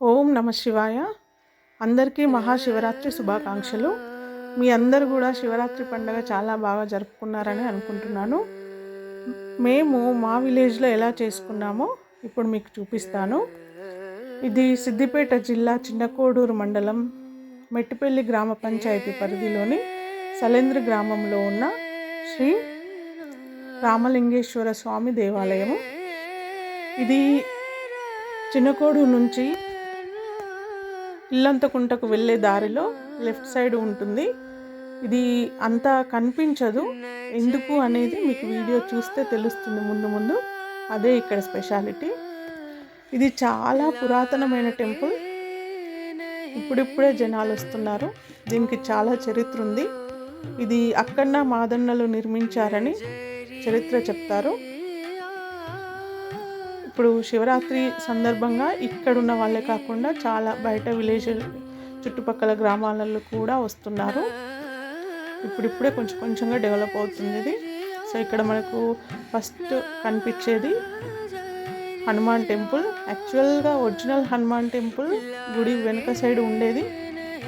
ఓం నమ శివాయ. అందరికీ మహాశివరాత్రి శుభాకాంక్షలు. మీ అందరు కూడా శివరాత్రి పండుగ చాలా బాగా జరుపుకున్నారని అనుకుంటున్నాను. మేము మా విలేజ్లో ఎలా చేసుకున్నామో ఇప్పుడు మీకు చూపిస్తాను. ఇది సిద్దిపేట జిల్లా చిన్నకోడూరు మండలం మెట్టిపల్లి గ్రామ పంచాయతీ పరిధిలోని సలేంద్ర గ్రామంలో ఉన్న శ్రీ రామలింగేశ్వర స్వామి దేవాలయము. ఇది చిన్నకోడు నుంచి ఇల్లంతకుంటకు వెళ్ళే దారిలో లెఫ్ట్ సైడ్ ఉంటుంది. ఇది అంత కనిపించదు. ఎందుకు అనేది మీకు వీడియో చూస్తే తెలుస్తుంది ముందు ముందు. అదే ఇక్కడ స్పెషాలిటీ. ఇది చాలా పురాతనమైన టెంపుల్. ఇప్పుడిప్పుడే జనాలు వస్తున్నారు. దీనికి చాలా చరిత్ర ఉంది. ఇది అక్కన్న మాదన్నలు నిర్మించారని చరిత్ర చెప్తారు. ఇప్పుడు శివరాత్రి సందర్భంగా ఇక్కడున్న వాళ్ళే కాకుండా చాలా బయట విలేజ్ చుట్టుపక్కల గ్రామాలలో కూడా వస్తున్నారు. ఇప్పుడిప్పుడే కొంచెం కొంచెంగా డెవలప్ అవుతుంది ఇది. సో ఇక్కడ మనకు ఫస్ట్ కనిపించేది హనుమాన్ టెంపుల్. యాక్చువల్గా ఒరిజినల్ హనుమాన్ టెంపుల్ గుడి వెనుక సైడ్ ఉండేది.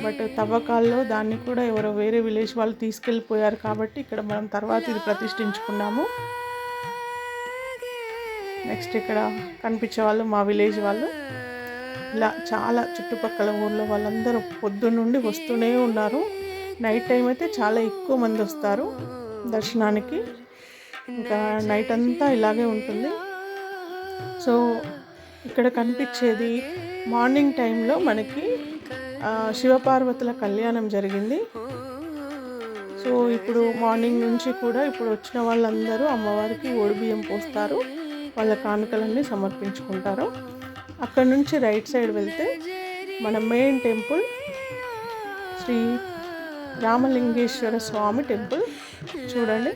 బట్ తవ్వకాల్లో దాన్ని కూడా ఎవరో వేరే విలేజ్ వాళ్ళు తీసుకెళ్ళిపోయారు కాబట్టి ఇక్కడ మనం తర్వాత ఇది ప్రతిష్ఠించుకున్నాము. నెక్స్ట్ ఇక్కడ కనిపించే వాళ్ళు మా విలేజ్ వాళ్ళు. ఇలా చాలా చుట్టుపక్కల ఊర్లో వాళ్ళందరూ పొద్దున్నుండి వస్తూనే ఉన్నారు. నైట్ టైం అయితే చాలా ఎక్కువ మంది వస్తారు దర్శనానికి. ఇంకా నైట్ అంతా ఇలాగే ఉంటుంది. సో ఇక్కడ కనిపించేది మార్నింగ్ టైంలో మనకి శివపార్వతుల కళ్యాణం జరిగింది. సో ఇప్పుడు మార్నింగ్ నుంచి కూడా ఇప్పుడు వచ్చిన వాళ్ళందరూ అమ్మవారికి ఓడిబియ్యం పోస్తారు. వాళ్ళ కానుకలన్నీ సమర్పించుకుంటారు. అక్కడ నుంచి రైట్ సైడ్ వెళ్తే మన main temple Shri Ramalingeshwara Swamy temple. చూడండి.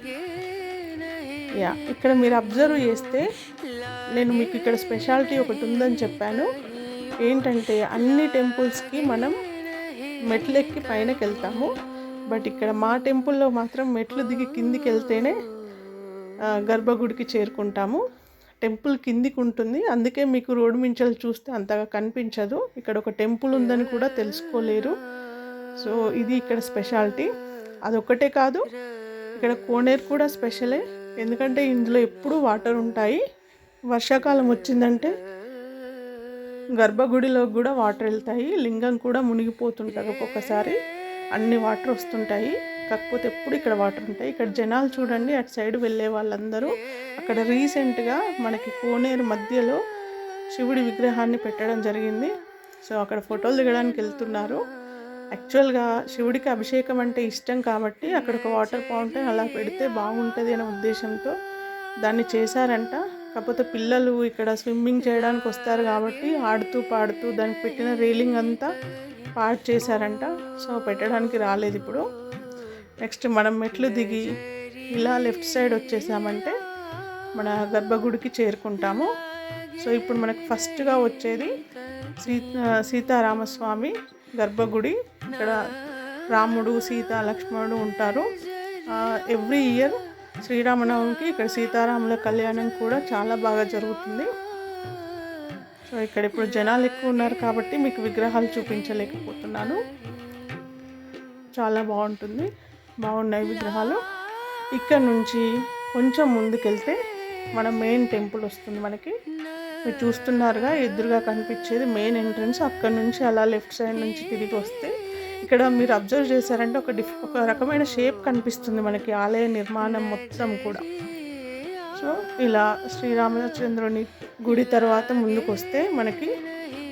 యా ఇక్కడ మీరు అబ్జర్వ్ చేస్తే నేను మీకు ఇక్కడ స్పెషాలిటీ ఒకటి ఉందని చెప్పాను. ఏంటంటే అన్ని టెంపుల్స్కి మనం మెట్లు ఎక్కి పైనకి వెళ్తాము బట్ ఇక్కడ మా టెంపుల్లో మాత్రం మెట్లు దిగి కిందికి వెళ్తేనే గర్భగుడికి చేరుకుంటాము. టెంపుల్ కిందికి ఉంటుంది అందుకే మీకు రోడ్డు మించలు చూస్తే అంతగా కనిపించదు. ఇక్కడ ఒక టెంపుల్ ఉందని కూడా తెలుసుకోలేరు. సో ఇది ఇక్కడ స్పెషాలిటీ. అదొక్కటే కాదు ఇక్కడ కోనేరు కూడా స్పెషలే. ఎందుకంటే ఇందులో ఎప్పుడూ వాటర్ ఉంటాయి. వర్షాకాలం వచ్చిందంటే గర్భగుడిలో కూడా వాటర్ వెళ్తాయి. లింగం కూడా మునిగిపోతుంటారు ఒక్కొక్కసారి. అన్ని వాటర్ వస్తుంటాయి. కాకపోతే ఎప్పుడు ఇక్కడ వాటర్ ఉంటాయి. ఇక్కడ జనాలు చూడండి అటు సైడ్ వెళ్ళే వాళ్ళందరూ. అక్కడ రీసెంట్గా మనకి కోనేరు మధ్యలో శివుడి విగ్రహాన్ని పెట్టడం జరిగింది. సో అక్కడ ఫోటోలు దిగడానికి వెళ్తున్నారు. యాక్చువల్గా శివుడికి అభిషేకం అంటే ఇష్టం కాబట్టి అక్కడ ఒక వాటర్ ఫౌంటైన్ అలా పెడితే బాగుంటుంది అనే ఉద్దేశంతో దాన్ని చేశారంట. కాకపోతే పిల్లలు ఇక్కడ స్విమ్మింగ్ చేయడానికి వస్తారు కాబట్టి ఆడుతూ పాడుతూ దానికి పెట్టిన రీలింగ్ అంతా పాడు చేశారంట. సో పెట్టడానికి రాలేదు ఇప్పుడు. నెక్స్ట్ మనం మెట్లు దిగి ఇలా లెఫ్ట్ సైడ్ వచ్చేసామంటే మన గర్భగుడికి చేరుకుంటాము. సో ఇప్పుడు మనకు ఫస్ట్గా వచ్చేది సీత సీతారామస్వామి గర్భగుడి. ఇక్కడ రాముడు సీత లక్ష్మణుడు ఉంటారు. ఎవ్రీ ఇయర్ శ్రీరామనవమికి ఇక్కడ సీతారాముల కళ్యాణం కూడా చాలా బాగా జరుగుతుంది. సో ఇక్కడ ఇప్పుడు జనాలు ఎక్కువ ఉన్నారు కాబట్టి మీకు విగ్రహాలు చూపించలేకపోతున్నాను. చాలా బాగుంటుంది. బాగున్నాయి విగ్రహాలు. ఇక్కడ నుంచి కొంచెం ముందుకెళ్తే మన మెయిన్ టెంపుల్ వస్తుంది మనకి. మీరు చూస్తున్నారుగా ఎదురుగా కనిపించేది మెయిన్ ఎంట్రన్స్ అక్కడ నుంచి అలా లెఫ్ట్ సైడ్ నుంచి తిరిగి వస్తే ఇక్కడ మీరు అబ్జర్వ్ చేశారంటే ఒక డిఫ్ ఒక రకమైన షేప్ కనిపిస్తుంది మనకి ఆలయ నిర్మాణం మొత్తం కూడా. సో ఇలా శ్రీరామచంద్రుని గుడి తర్వాత ముందుకు వస్తే మనకి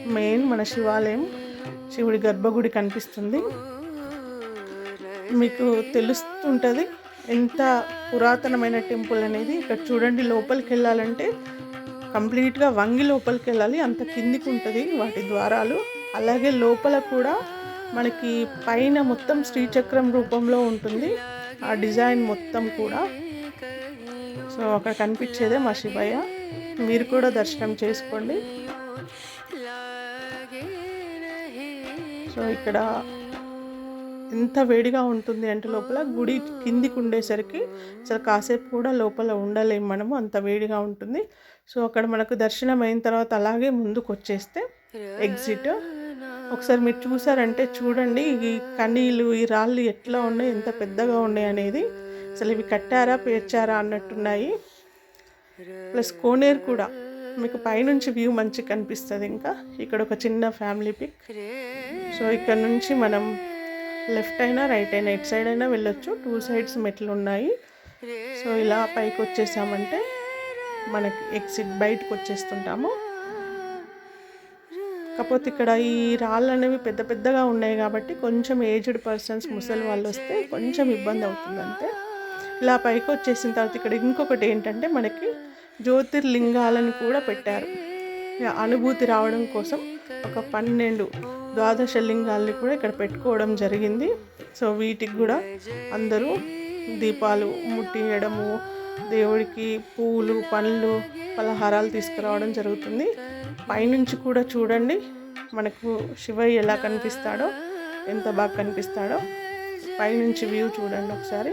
మెయిన్ మన శివాలయం శివుడి గర్భగుడి కనిపిస్తుంది. మీకు తెలుస్తుంటుంది. ఎంత పురాతనమైన టెంపుల్ అనేది ఇక్కడ చూడండి లోపలికి వెళ్ళాలంటే. కంప్లీట్గా వంగి లోపలికి వెళ్ళాలి. అంత కిందికి ఉంటుంది వాటి ద్వారాలు. అలాగే లోపల కూడా మనకి పైన మొత్తం శ్రీచక్రం రూపంలో ఉంటుంది. ఆ డిజైన్ మొత్తం కూడా. సో అక్కడ కనిపించేదే మా శివయ్య. మీరు కూడా దర్శనం చేసుకోండి. సో ఇక్కడ ఎంత వేడిగా ఉంటుంది అంటే లోపల గుడి కిందికి ఉండేసరికి అసలు కాసేపు కూడా లోపల ఉండలేము మనము అంత వేడిగా ఉంటుంది. సో అక్కడ మనకు దర్శనం అయిన తర్వాత అలాగే ముందుకు వచ్చేస్తే ఎగ్జిట్. ఒకసారి మీరు చూసారంటే చూడండి ఈ కనీలు ఈ రాళ్ళు ఎట్లా ఉన్నాయి ఎంత పెద్దగా ఉన్నాయి అనేది. అసలు ఇవి కట్టారా పేర్చారా అన్నట్టున్నాయి. ప్లస్ కోనేరు కూడా మీకు పైనుంచి వ్యూ మంచి కనిపిస్తుంది ఇంకా. ఇక్కడ ఒక చిన్న ఫ్యామిలీ పిక్. సో ఇక్కడ నుంచి మనం లెఫ్ట్ అయినా రైట్ అయినా ఎట్ సైడ్ అయినా వెళ్ళొచ్చు. టూ సైడ్స్ మెట్లు ఉన్నాయి. సో ఇలా పైకి వచ్చేసామంటే మనకి ఎగ్జిట్ బయటకు వచ్చేస్తుంటాము. కాకపోతే ఇక్కడ ఈ రాళ్ళు అనేవి పెద్ద పెద్దగా ఉన్నాయి కాబట్టి కొంచెం ఏజ్డ్ పర్సన్స్ ముసలి వాళ్ళు వస్తే కొంచెం ఇబ్బంది అవుతుంది అంతే. ఇలా పైకి వచ్చేసిన తర్వాత ఇక్కడ ఇంకొకటి ఏంటంటే మనకి జ్యోతిర్లింగాలను కూడా పెట్టారు. అనుభూతి రావడం కోసం ఒక పన్నెండు ద్వాదశ లింగాల్ని కూడా ఇక్కడ పెట్టుకోవడం జరిగింది. సో వీటికి కూడా అందరూ దీపాలు ముట్టియడము దేవుడికి పూలు పండ్లు పలహారాలు తీసుకురావడం జరుగుతుంది. పైనుంచి కూడా చూడండి మనకు శివయ్య ఎలా కనిపిస్తాడో ఎంత బాగా కనిపిస్తాడో. పైనుంచి వ్యూ చూడండి ఒకసారి.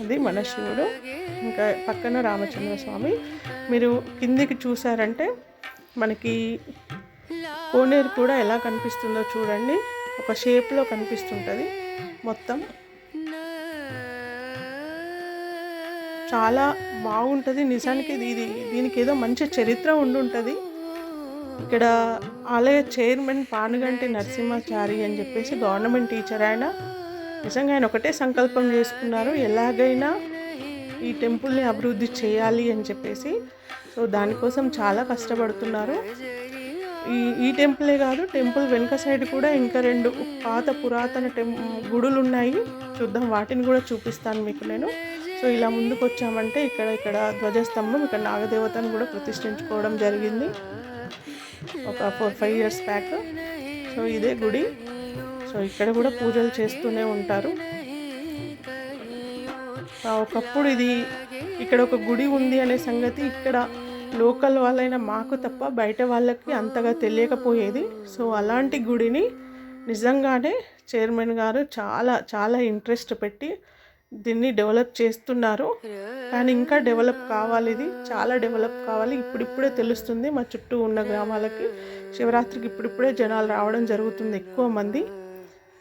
అది మన శివుడు. ఇంకా పక్కన రామచంద్ర స్వామి మీరు కిందికి చూసారంటే మనకి కోనేరు కూడా ఎలా కనిపిస్తుందో చూడండి. ఒక షేప్లో కనిపిస్తుంటుంది. మొత్తం చాలా బాగుంటుంది. నిజానికి ఇది దీనికి ఏదో మంచి చరిత్ర ఉండుంటుంది. ఇక్కడ ఆలయ చైర్మన్ పానుగంటి నరసింహాచారి అని చెప్పేసి గవర్నమెంట్ టీచర్ ఆయన నిజంగా ఆయన ఒకటే సంకల్పం చేసుకున్నారు. ఎలాగైనా ఈ టెంపుల్ని అభివృద్ధి చేయాలి అని చెప్పేసి సో దానికోసం చాలా కష్టపడుతున్నారు. ఈ ఈ టెంపులే కాదు టెంపుల్ వెనుక సైడ్ కూడా ఇంకా రెండు పాత పురాతన టెం గుడులు ఉన్నాయి చూద్దాం వాటిని కూడా చూపిస్తాను మీకు నేను. సో ఇలా ముందుకు వచ్చామంటే ఇక్కడ ఇక్కడ ధ్వజస్తంభం ఇక్కడ నాగదేవతను కూడా ప్రతిష్ఠించుకోవడం జరిగింది. ఒక four five years back. So ఇదే గుడి. సో ఇక్కడ కూడా పూజలు చేస్తూనే ఉంటారు. ఒకప్పుడు ఇది ఇక్కడ ఒక గుడి ఉంది అనే సంగతి ఇక్కడ లోకల్ వాళ్ళైన మాకు తప్ప బయట వాళ్ళకి అంతగా తెలియకపోయేది. సో అలాంటి గుడిని నిజంగానే చైర్మన్ గారు చాలా చాలా ఇంట్రెస్ట్ పెట్టి దీన్ని డెవలప్ చేస్తున్నారు. కానీ ఇంకా డెవలప్ కావాలి ఇది చాలా డెవలప్ కావాలి. ఇప్పుడిప్పుడే తెలుస్తుంది మా చుట్టూ ఉన్న గ్రామాలకి. శివరాత్రికి ఇప్పుడిప్పుడే జనాలు రావడం జరుగుతుంది ఎక్కువ మంది.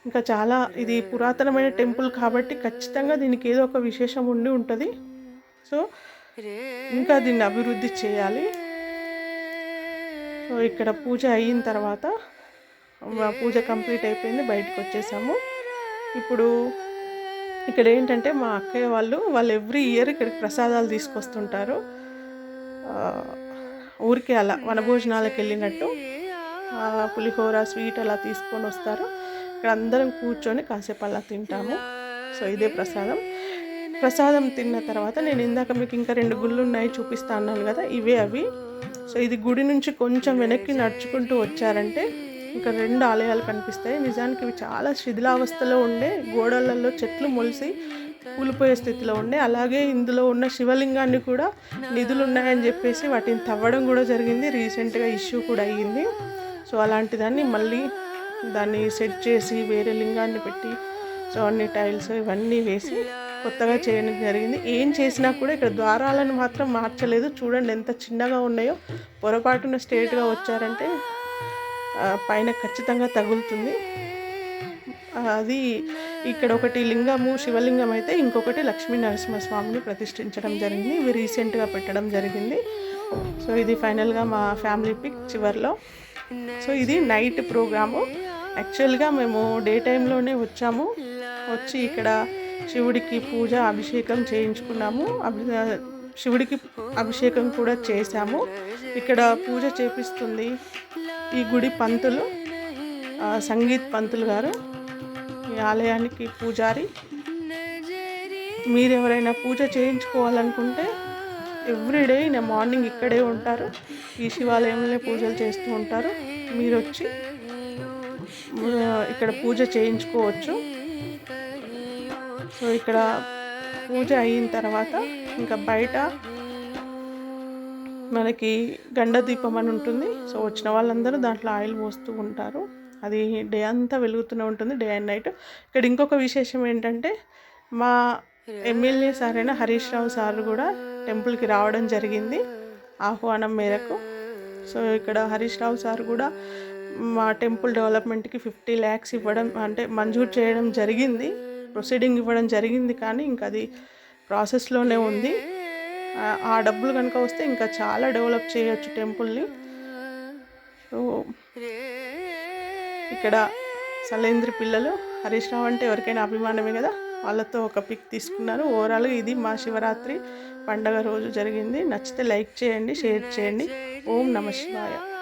ఇంకా చాలా ఇది పురాతనమైన టెంపుల్ కాబట్టి ఖచ్చితంగా దీనికి ఏదో ఒక విశేషం ఉండి ఉంటుంది. సో ఇంకా దీన్ని అభివృద్ధి చేయాలి. సో ఇక్కడ పూజ అయిన తర్వాత మా పూజ కంప్లీట్ అయిపోయింది బయటకు వచ్చేసాము. ఇప్పుడు ఇక్కడ ఏంటంటే మా అక్కయ్య వాళ్ళు వాళ్ళు ఎవ్రీ ఇయర్ ఇక్కడికి ప్రసాదాలు తీసుకొస్తుంటారు. ఊరికే అలా వనభోజనాలకు వెళ్ళినట్టు. పులిహోర స్వీట్ అలా తీసుకొని వస్తారు. ఇక్కడ అందరం కూర్చొని కాసేపు అలా తింటాము. సో ఇదే ప్రసాదం. ప్రసాదం తిన్న తర్వాత నేను ఇందాక మీకు ఇంకా రెండు గుళ్ళు ఉన్నాయి చూపిస్తా అన్నాను కదా ఇవే అవి. సో ఇది గుడి నుంచి కొంచెం వెనక్కి నడుచుకుంటూ వచ్చారంటే ఇంకా రెండు ఆలయాలు కనిపిస్తాయి. నిజానికి ఇవి చాలా శిథిలావస్థలో ఉండే గోడలలో చెట్లు మొలిసి కూలిపోయే స్థితిలో ఉండే. అలాగే ఇందులో ఉన్న శివలింగాన్ని కూడా నిధులు ఉన్నాయని చెప్పేసి వాటిని తవ్వడం కూడా జరిగింది. రీసెంట్గా ఇష్యూ కూడా అయ్యింది. సో అలాంటి దాన్ని మళ్ళీ దాన్ని సెట్ చేసి వేరే లింగాన్ని పెట్టి సో అన్ని టైల్స్ ఇవన్నీ వేసి కొత్తగా చేయడం జరిగింది. ఏం చేసినా కూడా ఇక్కడ ద్వారాలను మాత్రం మార్చలేదు. చూడండి ఎంత చిన్నగా ఉన్నాయో. పొరపాటున స్ట్రేట్గా వచ్చారంటే పైన ఖచ్చితంగా తగులుతుంది. అది ఇక్కడ ఒకటి లింగము శివలింగం అయితే ఇంకొకటి లక్ష్మీ నరసింహస్వామిని ప్రతిష్ఠించడం జరిగింది. ఇవి రీసెంట్గా పెట్టడం జరిగింది. సో ఇది ఫైనల్గా మా ఫ్యామిలీ పిక్ చివరిలో. సో ఇది నైట్ ప్రోగ్రాము యాక్చువల్గా మేము డే టైంలోనే వచ్చాము. వచ్చి ఇక్కడ శివుడికి పూజ అభిషేకం చేయించుకున్నాము. అభి శివుడికి అభిషేకం కూడా చేశాము. ఇక్కడ పూజ చేపిస్తుంది ఈ గుడి పంతులు సంగీత్ పంతులు గారు. ఈ ఆలయానికి పూజారి. మీరు ఎవరైనా పూజ చేయించుకోవాలనుకుంటే ఎవ్రీడే నేను మార్నింగ్ ఇక్కడే ఉంటారు. ఈ శివాలయంలో పూజలు చేస్తూ ఉంటారు. మీరు వచ్చి ఇక్కడ పూజ చేయించుకోవచ్చు. సో ఇక్కడ పూజ అయిన తర్వాత ఇంకా బయట మనకి గండ దీపం అని ఉంటుంది. సో వచ్చిన వాళ్ళందరూ దాంట్లో ఆయిల్ పోస్తూ ఉంటారు. అది డే అంతా వెలుగుతూనే ఉంటుంది డే అండ్ నైట్. ఇక్కడ ఇంకొక విశేషం ఏంటంటే మా ఎమ్మెల్యే సార్ అయిన హరీష్ రావు సార్ కూడా టెంపుల్కి రావడం జరిగింది ఆహ్వానం మేరకు. సో ఇక్కడ హరీష్ రావు సార్ కూడా మా టెంపుల్ డెవలప్మెంట్కి ఫిఫ్టీ ల్యాక్స్ ఇవ్వడం అంటే మంజూరు చేయడం జరిగింది. ప్రొసీడింగ్ ఇవ్వడం జరిగింది కానీ ఇంకా అది ప్రాసెస్లోనే ఉంది. ఆ- డబ్బులు కనుక వస్తే ఇంకా చాలా డెవలప్ చేయొచ్చు టెంపుల్ని. సో ఇక్కడ సలేంద్రి పిల్లలు హరీష్ రావు అంటే ఎవరికైనా అభిమానమే కదా? వాళ్ళతో ఒక పిక్ తీసుకున్నారు ఓవరాల్గా ఇది మా శివరాత్రి పండగ రోజు జరిగింది. నచ్చితే లైక్ చేయండి షేర్ చేయండి. ఓం నమ శివాయ.